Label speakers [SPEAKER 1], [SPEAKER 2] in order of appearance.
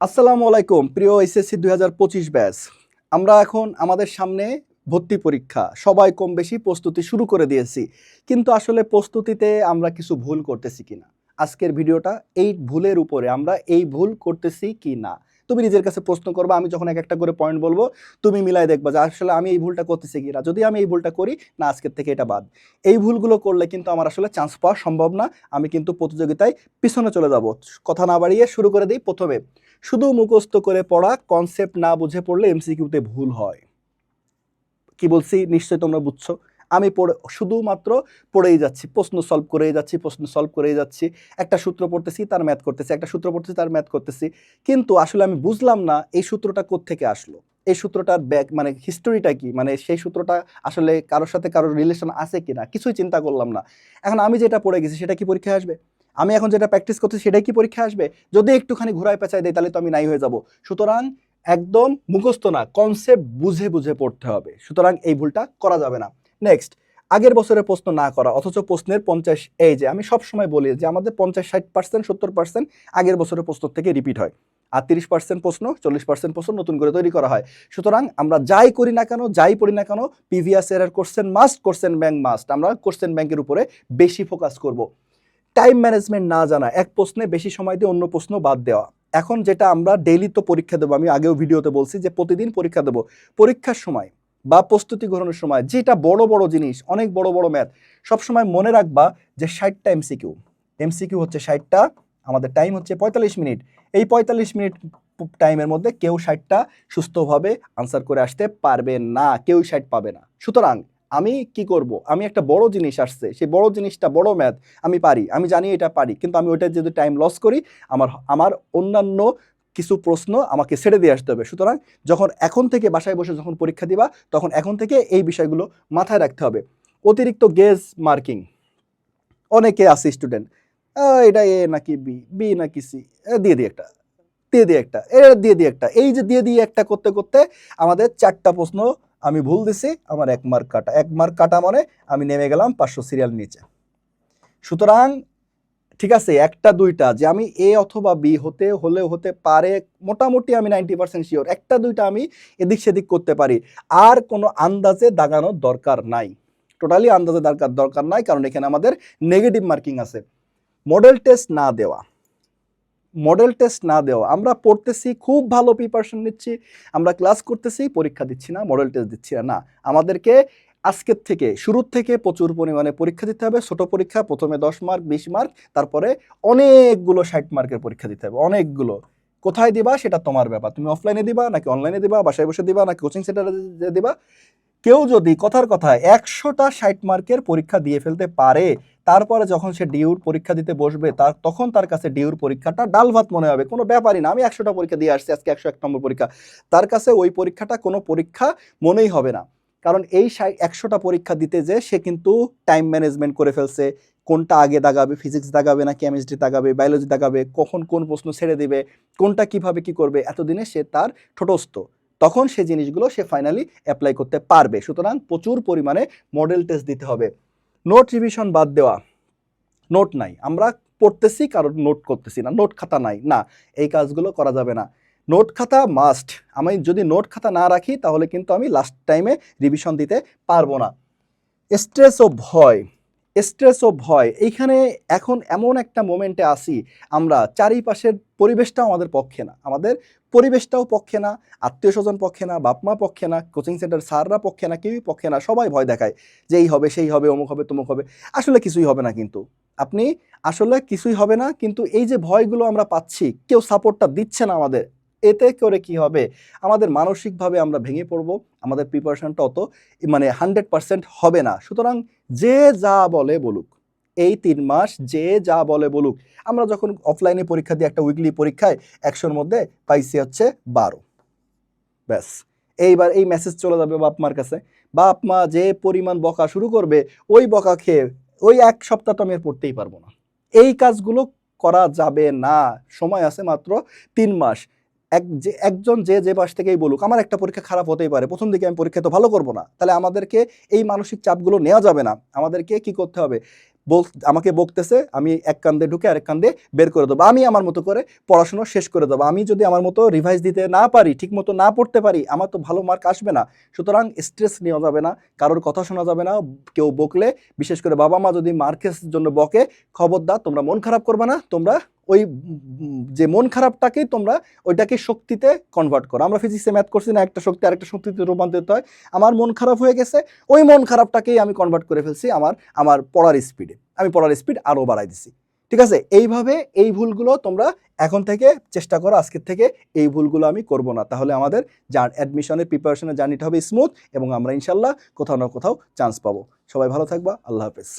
[SPEAKER 1] আসসালামু আলাইকুম, প্রিয় এসএসসি দুই হাজার পঁচিশ ব্যাচ। আমরা এখন আমাদের সামনে ভর্তি পরীক্ষা। সবাই কম বেশি প্রস্তুতি শুরু করে দিয়েছি, কিন্তু আসলে প্রস্তুতিতে আমরা কিছু ভুল করতেছি কিনা? আজকের ভিডিওটা এই ভুলের উপরে, আমরা এই ভুল করতেছি কি না তুমি নিজের কাছে প্রশ্ন করবা, আমি যখন এক একটা করে পয়েন্ট বলব, তুমি মিলাই দেখবা যে আসলে আমি এই ভুলটা করতেছি কিনা। যদি আমি এই ভুলটা করি, না, আজকের থেকে এটা বাদ। এই ভুলগুলো করলে কিন্তু আমার আসলে চান্স পাওয়া সম্ভব না। আমি কিন্তু প্রতিযোগিতায় পিছনে চলে যাব। কথা না বাড়িয়ে শুরু করে দিই প্রথমে। শুধু মুখস্থ করে পড়া কনসেপ্ট না বুঝে পড়লে এমসিকিউতে ভুল হয়। কি বলছি? নিশ্চয়ই তোমরা বুঝছ। আমি পড়ে, শুধুমাত্র পড়েই যাচ্ছি, প্রশ্ন সলভ করেই যাচ্ছি, প্রশ্ন সলভ করেই যাচ্ছি। একটা সূত্র পড়তেছি, তার ম্যাথ করতেছি, একটা সূত্র পড়তেছি, তার ম্যাথ করতেছি। কিন্তু আসলে আমি বুঝলাম না, এই সূত্রটা কোত্থেকে আসলো? এই সূত্রটার ব্যাক মানে হিস্টোরিটা কি? মানে সেই সূত্রটা আসলে কারোর সাথে কারোর রিলেশন আছে কি না কিছুই চিন্তা করলাম না। এখন আমি যেটা পড়ে গেছি, সেটা কি পরীক্ষায় আসবে? আমি এখন যেটা প্র্যাকটিস করছি, সেটাই কি পরীক্ষা আসবে? যদি একটুখানি ঘুরায় পেঁচায় দেয় তাহলে তো আমি নাই হয়ে যাব। সুতরাং একদম মুখস্থ না কনসেপ্ট বুঝে বুঝে পড়তে হবে। সুতরাং এই ভুলটা করা যাবে না। নেক্সট আগের বছরের প্রশ্ন না করা, অথচ প্রশ্নের পঞ্চাশ, এই যে আমি সব সময় বলি যে আমাদের পঞ্চাশ, ষাট পার্সেন্ট সত্তর পার্সেন্ট আগের বছরের প্রশ্ন থেকে রিপিট হয়। আর তিরিশ পার্সেন্ট প্রশ্ন, চল্লিশ পার্সেন্ট প্রশ্ন নতুন করে তৈরি করা হয়। সুতরাং আমরা যাই করি না কেন, যাই পড়ি না কেন পিভিএস এর question must question bank must আমরা কোশ্চেন ব্যাংকের উপরে বেশি ফোকাস করব। টাইম ম্যানেজমেন্ট না জানা, এক প্রশ্নে বেশি সময় দিয়ে অন্য প্রশ্ন বাদ দেওয়া। এখন যেটা আমরা ডেইলি তো পরীক্ষা দেবো, আমি আগেও ভিডিওতে বলছি যে প্রতিদিন পরীক্ষা দেবো। পরীক্ষার সময় বা প্রস্তুতি গ্রহণের সময়, যেটা বড় বড় জিনিস, অনেক বড় বড় ম্যাথ, সবসময় মনে রাখবা যে ষাটটা এমসিকিউ এমসিকিউ হচ্ছে ষাটটা, আমাদের টাইম হচ্ছে পঁয়তাল্লিশ মিনিট। এই পঁয়তাল্লিশ মিনিট টাইমের মধ্যে কেউ ষাটটা সুস্থভাবে আনসার করে আসতে পারবে না, কেউ ষাট পাবে না। সুতরাং আমি কি করব? আমি একটা বড় জিনিস আসছে, সেই বড় জিনিসটা বড় ম্যাথ, আমি পারি, আমি জানি এটা পারি, কিন্তু আমি ওইটা যদি টাইম লস করি, আমার আমার অন্যান্য কিছু প্রশ্ন আমাকে ছেড়ে দিয়ে আসতে হবে। সুতরাং যখন এখন থেকে বাসায় বসে যখন পরীক্ষা দিবা, তখন এখন থেকে এই বিষয়গুলো মাথায় রাখতে হবে। অতিরিক্ত গেজ মার্কিং অনেকে আছে স্টুডেন্ট এটা এ নাকি বি বি নাকি সি দিয়ে দিই একটা, দিয়ে দিই একটা, এ, দিয়ে দিই একটা। এই যে দিয়ে দিয়ে একটা করতে করতে, আমাদের চারটা প্রশ্ন আমি ভুল দিছি, আমার এক মার্ক কাটা। এক মার্ক কাটা মানে আমি নেমে গেলাম পাঁচশো সিরিয়াল নিচে। সুতরাং ঠিক আছে, একটা, দুইটা, যে আমি এ অথবা বি হতে, হলেও হতে পারে, মোটামুটি আমি নাইনটি পার্সেন্ট শিওর একটা, দুইটা আমি এদিক সেদিক করতে পারি। আর কোনো আন্দাজে দাগানোর দরকার নাই। টোটালি আন্দাজে দরকার দরকার নাই, কারণ এখানে আমাদের নেগেটিভ মার্কিং আছে। মডেল টেস্ট না দেওয়া। মডেল টেস্ট না দেওয়া। আমরা পড়তেছি, খুব ভালো প্রিপারেশন নিচ্ছি। আমরা ক্লাস করতেছি, পরীক্ষা দিচ্ছি না মডেল টেস্ট দিচ্ছি না না। আমাদেরকে আজকের থেকে শুরুর থেকে প্রচুর পরিমাণে পরীক্ষা দিতে হবে। ছোট পরীক্ষা, প্রথমে দশ মার্ক, বিশ মার্ক, তারপরে অনেকগুলো ষাট মার্কের পরীক্ষা দিতে হবে। অনেকগুলো। কোথায় দিবা সেটা তোমার ব্যাপার। তুমি অফলাইনে দিবা নাকি অনলাইনে দিবা, বাসায় বসে দিবা নাকি কোচিং সেন্টারে দিবা? কেউ যদি কথার কথা একশোটা ষাট মার্কের পরীক্ষা দিয়ে ফেলতে পারে, তারপরে যখন সে ডিউর পরীক্ষা দিতে বসবে, তার তখন তার কাছে ডিউর পরীক্ষাটা ডাল ভাত মনে হবে। কোনো ব্যাপারই না, আমি একশোটা পরীক্ষা দিয়ে আসছি, আজকে একশো এক নম্বর পরীক্ষা। তার কাছে ওই পরীক্ষাটা কোনো পরীক্ষা মনেই হবে না। কারণ এই একশোটা পরীক্ষা দিতে যে সে কিন্তু টাইম ম্যানেজমেন্ট করে ফেলছে, কোনটা আগে দাগাবে ফিজিক্স দাগাবে না কেমিস্ট্রি দাগাবে বায়োলজি দাগাবে কখন কোন প্রশ্ন ছেড়ে দেবে, কোনটা কীভাবে কি করবে, এতদিনে সে তার ঠোটস্থ। তখন সে জিনিসগুলো সে ফাইনালি অ্যাপ্লাই করতে পারবে। সুতরাং প্রচুর পরিমাণে মডেল টেস্ট দিতে হবে। নোট রিভিশন বাদ দেওয়া। নোট নাই। আমরা পড়তেছি কারণ নোট করতেছি না। নোট খাতা নাই। না, এই কাজগুলো করা যাবে না। নোট খাতা মাস্ট। আমি যদি নোট খাতা না রাখি, তাহলে কিন্তু আমি লাস্ট টাইমে রিভিশন দিতে পারব না। স্ট্রেস ও ভয়। স্ট্রেস ও ভয়। এইখানে এখন এমন একটা মোমেন্টে আসি আমরা, চারিপাশের পরিবেশটাও আমাদের পক্ষে না। আমাদের পরিবেশটাও পক্ষে না আত্মীয় স্বজন পক্ষে না, বাপমা পক্ষে না কোচিং সেন্টার স্যাররা পক্ষে না, কেউই পক্ষে না, সবাই ভয় দেখায় যে এই হবে, সেই হবে, অমুক হবে, তমুক হবে। আসলে কিছুই হবে না কিন্তু। আপনি আসলে কিছুই হবে না, কিন্তু এই যে ভয়গুলো আমরা পাচ্ছি, কেউ সাপোর্টটা দিচ্ছে না আমাদের। এতে করে কি হবে? আমাদের মানসিকভাবে আমরা ভেঙে পড়ব, আমাদের প্রিপারেশনটা অত মানে হান্ড্রেড পার্সেন্ট হবে না। সুতরাং যে যা বলে বলুক, এই তিন মাস যে যা বলে বলুক, আমরা যখন অফলাইনে পরীক্ষা দিই, একটা উইকলি পরীক্ষায় একশোর মধ্যে পাইছি হচ্ছে বারো। ব্যাস। এইবার এই মেসেজ চলে যাবে বাপ মার কাছে। বাপ মা যে পরিমাণ বকা শুরু করবে, ওই বকা খেয়ে ওই এক সপ্তাহ তো আমি আর পড়তেই পারব না। এই কাজগুলো করা যাবে না। সময় আছে মাত্র তিন মাস। এক যে, একজন যে যে পাশ থেকেই বলুক, আমার একটা পরীক্ষা খারাপ হতেই পারে, প্রথম দিকে আমি পরীক্ষা তো ভালো করব না, তাহলে আমাদেরকে এই মানসিক চাপগুলো নেওয়া যাবে না, আমাদেরকে কি করতে হবে? বল, আমাকে বকতেছে, আমি এক কান্দে ঢুকে আরেক কান্দে বের করে দেবো, আমি আমার মতো করে পড়াশোনা শেষ করে দেবো, আমি যদি আমার মতো রিভাইজ দিতে না পারি ঠিক মতো না পড়তে পারি, আমার তো ভালো মার্ক আসবে না, সুতরাং স্ট্রেস নেওয়া যাবে না, কারোর কথা শোনা যাবে না, কেউ বকলে, বিশেষ করে বাবা মা যদি মার্কের জন্য বকে, খবরদার, তোমরা মন খারাপ করবে না, তোমরা ওই যে মন খারাপটাকেই তোমরা ওইটাকে শক্তিতে কনভার্ট করো। আমরা ফিজিক্সে ম্যাথ করছি না, একটা শক্তি আরেকটা শক্তিতে রূপান্তরিত হয়। আমার মন খারাপ হয়ে গেছে, ওই মন খারাপটাকেই আমি কনভার্ট করে ফেলছি আমার আমার পড়ার স্পিডে আমি পড়ার স্পিড আরও বাড়াই দিছি। ঠিক আছে? এইভাবে এই ভুলগুলো তোমরা এখন থেকে চেষ্টা করো, আজকের থেকে এই ভুলগুলো আমি করব না। তাহলে আমাদের যা অ্যাডমিশনের প্রিপারেশনের জার্নিটা হবে স্মুথ এবং আমরা ইনশাল্লাহ কোথাও না কোথাও চান্স পাবো। সবাই ভালো থাকবা, আল্লাহ হাফেজ।